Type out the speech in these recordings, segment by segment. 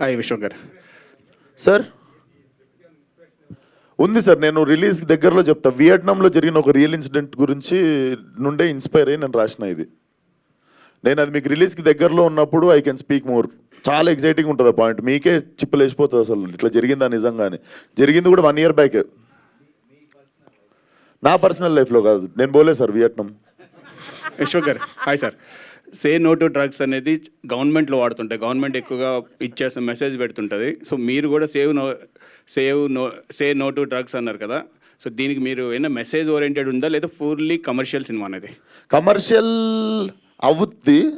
Hi విశ్వ గారు. Sir? ఉంది సార్ నేను రిలీజ్ దగ్గరలో చెప్తా. వియట్నాంలో జరిగిన ఒక రియల్ ఇన్సిడెంట్ గురించి నుండే ఇన్స్పైర్ అయ్యి నేను రాసిన ఇది. నేను అది మీకు రిలీజ్కి దగ్గరలో ఉన్నప్పుడు ఐ కెన్ స్పీక్ మోర్. చాలా ఎక్సైటింగ్ ఉంటుంది ఆ పాయింట్. మీకే చిప్పులు వేసిపోతుంది అసలు. ఇట్లా జరిగిందా నిజంగానే. జరిగింది కూడా వన్ ఇయర్ బ్యాక్. నా పర్సనల్ లైఫ్లో కాదు. నేను పోలే సార్ వియట్నాం. విశ్వ గారు hi sir. Say no to drugs అనేది గవర్నమెంట్లో వాడుతుంటాయి గవర్నమెంట్ ఎక్కువగా ఇచ్చేసిన మెసేజ్ పెడుతుంటుంది. సో మీరు కూడా save no save no say no to drugs అన్నారు కదా. సో దీనికి మీరు ఏమైనా మెసేజ్ ఓరియంటెడ్ ఉందా? లేదా ఫుల్లీ కమర్షియల్ సినిమా అనేది? కమర్షియల్ అవుద్ది.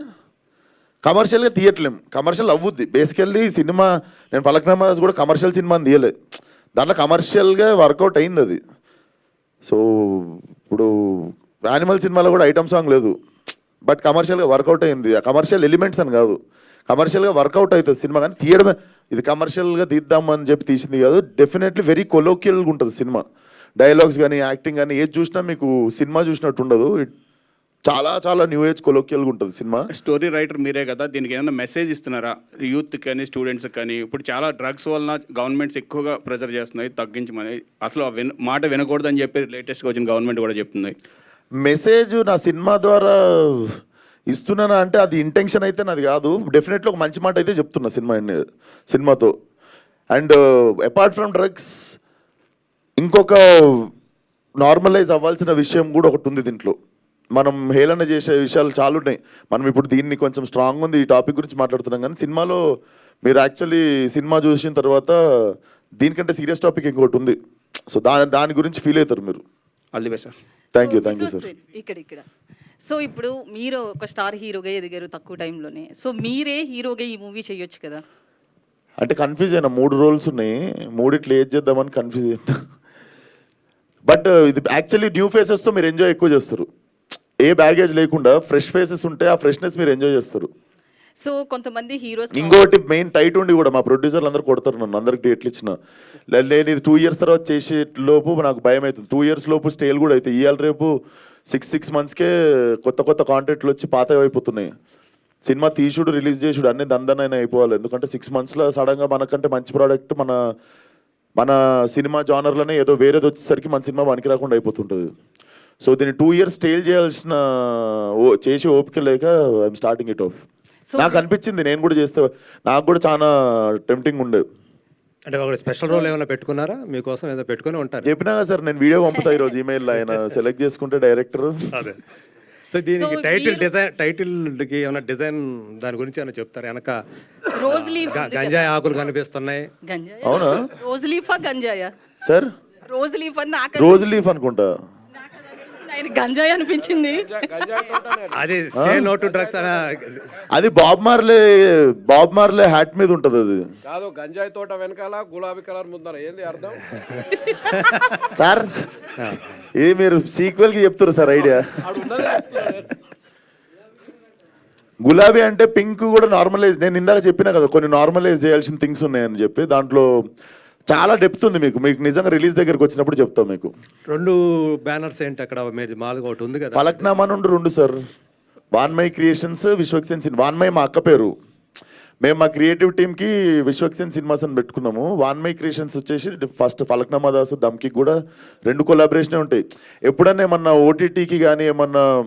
కమర్షియల్గా తీయట్లేం. కమర్షియల్ అవుద్ది. బేసికల్లీ సినిమా నేను ఫలక్నామాస్ కూడా కమర్షియల్ సినిమా తీయలే. దాంట్లో కమర్షియల్గా వర్కౌట్ అయింది అది. సో ఇప్పుడు యానిమల్ సినిమాలో కూడా ఐటమ్ సాంగ్ లేదు. బట్ కమర్షియల్గా వర్కౌట్ అయింది. కమర్షియల్ ఎలిమెంట్స్ అని కాదు. కమర్షియల్గా వర్కౌట్ అవుతుంది సినిమా కానీ తీయడమే. ఇది కమర్షియల్గా తీద్దామని చెప్పి తీసింది కాదు. డెఫినెట్లీ వెరీ కొలోకియల్గా ఉంటుంది సినిమా. డైలాగ్స్ కానీ యాక్టింగ్ కానీ ఏది చూసినా మీకు సినిమా చూసినట్టు ఉండదు. చాలా చాలా న్యూ ఏజ్ కొలోకియల్గా ఉంటుంది సినిమా. స్టోరీ రైటర్ మీరే కదా దీనికి ఏమైనా మెసేజ్ ఇస్తున్నారా? యూత్ కానీ స్టూడెంట్స్ కానీ ఇప్పుడు చాలా డ్రగ్స్ వలన గవర్నమెంట్స్ ఎక్కువగా ప్రెజర్ చేస్తున్నాయి తగ్గించమని. అసలు విన మాట వినకూడదని చెప్పి లేటెస్ట్గా వచ్చిన గవర్నమెంట్ కూడా చెప్తుంది. మెసేజ్ నా సినిమా ద్వారా ఇస్తున్నానా అంటే అది ఇంటెన్షన్ అయితే నాది కాదు. డెఫినెట్లీ ఒక మంచి మాట అయితే చెప్తున్నా సినిమా సినిమాతో. అండ్ అపార్ట్ ఫ్రమ్ డ్రగ్స్ ఇంకొక నార్మలైజ్ అవ్వాల్సిన విషయం కూడా ఒకటి ఉంది దీంట్లో. మనం హేళన చేసే విషయాలు చాలా ఉన్నాయి. మనం ఇప్పుడు దీన్ని కొంచెం స్ట్రాంగ్ ఉంది ఈ టాపిక్ గురించి మాట్లాడుతున్నాం కానీ సినిమాలో మీరు యాక్చువల్లీ సినిమా చూసిన తర్వాత దీనికంటే సీరియస్ టాపిక్ ఇంకొకటి ఉంది. సో దాని దాని గురించి ఫీల్ అవుతారు మీరు. All the best sir thank you thank you sir ఇక్కడ ఇక్కడ. సో ఇప్పుడు మీరు ఒక స్టార్ హీరోగా ఎదిగారు తక్కువ టైంలోనే. సో మీరే హీరోగా ఈ మూవీ చేయొచ్చు కదా? అంటే కన్ఫ్యూజ్ అయినా మూడు రోల్స్ ఉన్నాయి. మూడిట్లో ఏది చేద్దామని కన్ఫ్యూజ్ అయినా. బట్ ఇది యాక్చువల్లీ న్యూ ఫేసెస్తో మీరు ఎంజాయ్ ఎక్కువ చేస్తారు. ఏ బ్యాగేజ్ లేకుండా ఫ్రెష్ ఫేసెస్ ఉంటే ఆ ఫ్రెష్నెస్ మీరు ఎంజాయ్ చేస్తారు. సో కొంతమంది హీరోస్ ఇంకోటి మెయిన్ టైట్ ఉండి కూడా మా ప్రొడ్యూసర్లు అందరూ కొడతారు నన్ను అందరికి డేట్లు ఇచ్చిన. నేను ఇది టూ ఇయర్స్ తర్వాత చేసే లోపు నాకు భయం అవుతుంది. టూ ఇయర్స్ లోపు స్టేల్ కూడా అవుతాయి. ఇవాళ రేపు సిక్స్ సిక్స్ మంత్స్కే కొత్త కొత్త కాంటెంట్లు వచ్చి పాత అయిపోతున్నాయి. సినిమా తీసుడు రిలీజ్ చేసుడు అన్ని దందనైనా అయిపోవాలి. ఎందుకంటే సిక్స్ మంత్స్లో సడన్గా మనకంటే మంచి ప్రోడక్ట్ మన మన సినిమా జానర్లోనే ఏదో వేరేది వచ్చేసరికి మన సినిమా పనికి రాకుండా అయిపోతుంటుంది. సో దీన్ని టూ ఇయర్స్ స్టేల్ చేయాల్సిన ఓ చేసి ఓపిక లేక ఐఎమ్ స్టార్టింగ్ ఇట్ ఆఫ్ నాకు అనిపించింది నేను కూడా చేస్తే నాకు కూడా చాలా టెంప్టింగ్ ఉండేది అంటే ఒక స్పెషల్ రోల్ ఏమైనా పెట్టుకున్నారా? మీకోసం ఏదో పెట్టుకుని ఉంటారు. చెప్పినా సార్ నేను వీడియో పంపుతా ఈరోజు ఈమెయిల్ ఆయన సెలెక్ట్ చేసుకుంటే డైరెక్టర్ అదే. సో దీనికి టైటిల్ డిజైన్ టైటిల్కి ఏమైనా డిజైన్ దాని గురించి ఏమైనా చెప్తారా? వెనక రోజ్ లీఫ్ గంజాయి ఆకులు కనిపిస్తున్నాయి. గంజాయా? అవునా? రోజ్ లీఫా గంజాయా? సార్? రోజ్ లీఫ్ అని నాకు రోజ్ లీఫ్ అనుకుంటా. ఆయన గంజాయి అనిపించింది. అది సే నో టు డ్రగ్స్ అనే అది Bob Marley Bob Marley hat మీద ఉంటుంది అది. కాదు గంజాయి తోట వెనకాల గులాబీ కలర్ ముందర. ఏంది అర్థం? సార్ ఏ మీరు సీక్వెల్కి చెప్తారు సార్ ఐడియా. గులాబీ అంటే పింక్ కూడా నార్మలైజ్ నేను ఇందాక చెప్పినా కదా కొన్ని నార్మలైజ్ చేయాల్సిన థింగ్స్ ఉన్నాయని చెప్పి దాంట్లో చాలా డెప్త్ ఉంది మీకు. మీకు నిజంగా రిలీజ్ దగ్గరకు వచ్చినప్పుడు చెప్తాం మీకు. రెండు బ్యానర్స్ ఏంటి అక్కడ? మీది మాలుగా ఒకటి ఉంది కదా. ఫలక్నామా నుండి రెండు sir Vanmayi creations Vishwaksen cinema. Vanmayi మా అక్క పేరు. మేము మా క్రియేటివ్ టీమ్కి విశ్వక్సేన్ సినిమాస్ అని పెట్టుకున్నాము. వాన్మై క్రియేషన్స్ వచ్చేసి ఫస్ట్ ఫలక్నామా దాస్ దమ్కి కూడా రెండు కొలాబరేషనే ఉంటాయి. ఎప్పుడన్నా ఏమన్నా ఓటీటీకి కానీ ఏమన్నా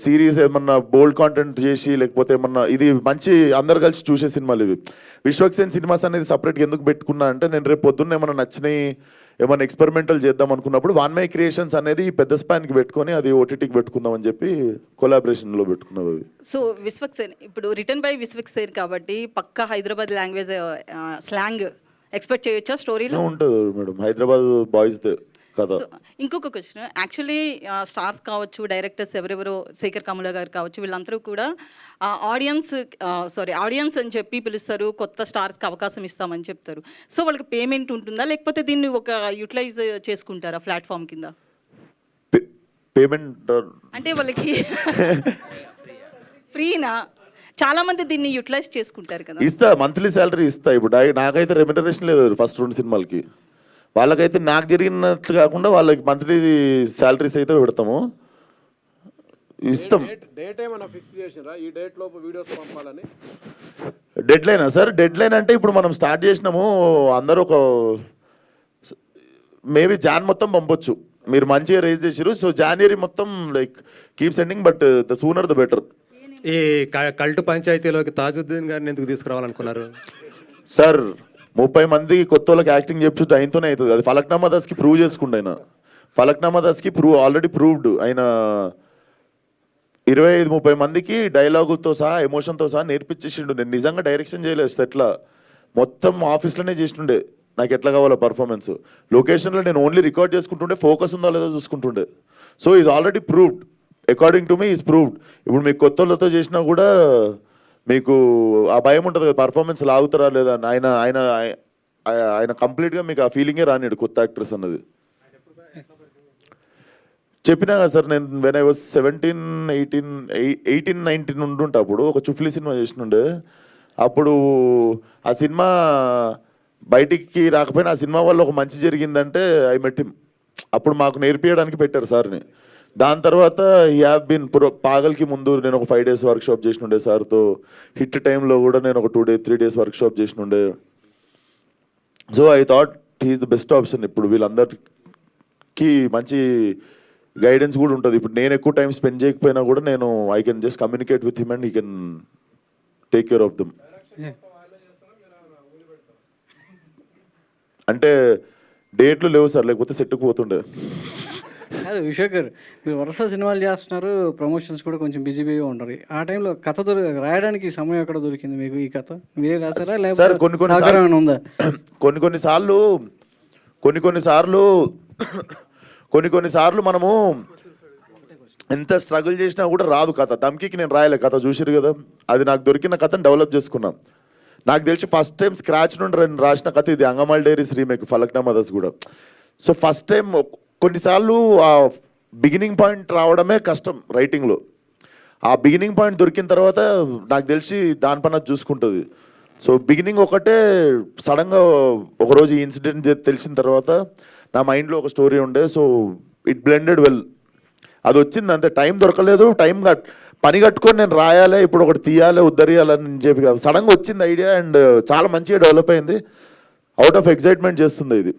సిరీస్ ఏమన్నా బోల్డ్ కాంటెంట్ చేసి లేకపోతే ఏమన్నా ఇది మంచి అందరు కలిసి చూసే సినిమాలు ఇవి. విశ్వక్సేన్ సినిమాస్ అనేది సపరేట్గా ఎందుకు పెట్టుకున్నా అంటే నేను రేపు పొద్దున్న ఏమన్నా నచ్చినాయి ఏమైనా ఎక్స్పెరిమెంటల్ చేద్దాం అనుకున్నప్పుడు వన్ మై క్రియేషన్స్ అనేది పెద్ద స్పాన్కి పెట్టుకొని అది ఓటీటీకి పెట్టుకుందాం అని చెప్పి కొలాబరేషన్లో పెట్టుకున్నావు అవి. సో విశ్వక్ సేన్ ఇప్పుడు రిటర్న్ బై విశ్వక్ సేన్ కాబట్టి పక్క హైదరాబాద్ లాంగ్వేజ్ స్లాంగ్ ఎక్స్పెక్ట్ చేయొచ్చా స్టోరీలో ఉంటుంది మేడం హైదరాబాద్ బాయ్స్ ఇంకొక క్వశ్చన్ యాక్చువల్లీ స్టార్స్ కావచ్చు డైరెక్టర్స్ ఎవరెవరో శేఖర్ కమల గారు కావచ్చు వీళ్ళందరూ కూడా ఆడియన్స్ సారీ ఆడియన్స్ అని చెప్పి పిలుస్తారు. కొత్త స్టార్స్కి అవకాశం ఇస్తామని చెప్తారు. సో వాళ్ళకి పేమెంట్ ఉంటుందా? లేకపోతే దీన్ని ఒక యూటిలైజ్ చేసుకుంటారా ప్లాట్ఫామ్ కింద? పేమెంట్ అంటే వాళ్ళకి ఫ్రీనా చాలా మంది దీన్ని యూటిలైజ్ చేసుకుంటారు కదా. ఇస్తా మంత్లీ శాలరీ ఇస్తా. ఇప్పుడు నాకైతే రెమ్యునరేషన్ లేదు ఫస్ట్ రెండు సినిమాలకి. వాళ్ళకైతే నాకు జరిగినట్లు కాకుండా వాళ్ళకి మంత్లీ శాలరీస్ అయితే పెడతాము. ఇస్తాం. డేట్ ఏమైనా ఫిక్స్ చేసినరా ఈ డేట్ లోపు వీడియోస్ పంపాలని? డెడ్ లైనా సార్ డెడ్ లైన్ అంటే ఇప్పుడు మనం స్టార్ట్ చేసినాము అందరూ ఒక మేబీ జాన్ మొత్తం పంపొచ్చు. మీరు మంచిగా రేజ్ చేసారు సో జాన్వరి మొత్తం like keep sending but the sooner the better. ఈ క- కల్టు పంచాయతీలోకి తాజుద్దీన్ గారిని ఎందుకు తీసుకురావాలనుకున్నారు? సార్ ముప్పై మంది కొత్త వాళ్ళకి యాక్టింగ్ చెప్పి ఆయనతోనే అవుతుంది. అది ఫలక్నామా దాస్కి ప్రూవ్ చేసుకుండు ఆయన. ఫలక్నామా దాస్కి ప్రూవ్ ఆల్రెడీ ప్రూవ్డ్ ఆయన ఇరవై ఐదు ముప్పై మందికి డైలాగుతో సహా ఎమోషన్తో సహా నేర్పించేసిండు నేను నిజంగా డైరెక్షన్ చేయలేదు ఎట్లా. మొత్తం ఆఫీస్లోనే చేసిండే. నాకు ఎట్లా కావాలో పర్ఫార్మెన్స్ లొకేషన్లో నేను ఓన్లీ రికార్డ్ చేసుకుంటుండే ఫోకస్ ఉందో లేదో చూసుకుంటుండే. So is already proved according to me is proved ఇప్పుడు మీకు కొత్త వాళ్ళతో చేసినా కూడా మీకు ఆ భయం ఉంటుంది కదా పర్ఫార్మెన్స్ లాగుతారా లేదా అని. ఆయన ఆయన ఆయన- కంప్లీట్గా మీకు ఆ ఫీలింగే రానిడు కొత్త యాక్ట్రెస్ అన్నది. చెప్పినా కదా సార్ నేను when I was seventeen eighteen eighteen nineteen ఉండుంటే అప్పుడు ఒక చుఫ్లీ సినిమా చేసినుండే. అప్పుడు ఆ సినిమా బయటికి రాకపోయినా ఆ సినిమా వల్ల ఒక మంచి జరిగిందంటే ఐ మెట్ అప్పుడు మాకు నేర్పించడానికి పెట్టారు సార్ని. దాని తర్వాత ఈ బిన్ ప్రో పాగల్కి ముందు నేను ఒక ఫైవ్ డేస్ వర్క్షాప్ చేసిన ఉండే సార్తో హిట్ టైంలో కూడా నేను ఒక two day three days workshop చేసిన ఉండే so I thought he's the best option ఇప్పుడు వీళ్ళందరికీ మంచి గైడెన్స్ కూడా ఉంటుంది. ఇప్పుడు నేను ఎక్కువ టైం స్పెండ్ చేయకపోయినా కూడా నేను I can just communicate with him and he can take care of them అంటే డేట్లు లేవు సార్. లేకపోతే సెట్టుకు పోతుండే. కాదు విశ్వకర్ మీరు వరుస సినిమాలు చేస్తున్నారు ప్రమోషన్స్ కూడా కొంచెం బిజీ బిజీగా ఉంటారు ఆ టైంలో కథ రాయడానికి సమయం ఎక్కడ దొరికింది మీకు ఈ కథ? మీరే రాసారా సార్ లేకపోతే కొన్ని కొన్ని ఉందా? కొన్ని కొన్ని సార్లు కొన్ని కొన్ని సార్లు కొన్ని కొన్ని సార్లు మనము ఎంత స్ట్రగుల్ చేసినా కూడా రాదు కథ. దమ్కి నేను రాయలే కథ చూసిరు కదా. అది నాకు దొరికిన కథను డెవలప్ చేసుకున్నాం. నాకు తెలిసి ఫస్ట్ టైం స్క్రాచ్ నుండి నేను రాసిన కథ ఇది అంగమాల్ డైరీస్ రీమేక్ ఫలక్నామా దస్ కూడా. సో ఫస్ట్ టైం కొన్నిసార్లు ఆ బిగినింగ్ పాయింట్ రావడమే కష్టం రైటింగ్లో ఆ బిగినింగ్ పాయింట్ దొరికిన తర్వాత నాకు తెలిసి దానిపైన అది చూసుకుంటుంది. సో బిగినింగ్ ఒకటే సడన్గా ఒకరోజు ఈ ఇన్సిడెంట్ తెలిసిన తర్వాత నా మైండ్లో ఒక స్టోరీ ఉండే. సో ఇట్ బ్లెండెడ్ వెల్ అది వచ్చింది అంతే. టైం దొరకలేదు. టైం కట్ పని కట్టుకొని నేను రాయాలి ఇప్పుడు ఒకటి తీయాలి ఉద్ధరియాలని చెప్పి కాదు. సడన్గా వచ్చింది ఐడియా అండ్ చాలా మంచిగా డెవలప్ అయింది. అవుట్ ఆఫ్ ఎక్సైట్మెంట్ చేస్తుంది ఇది.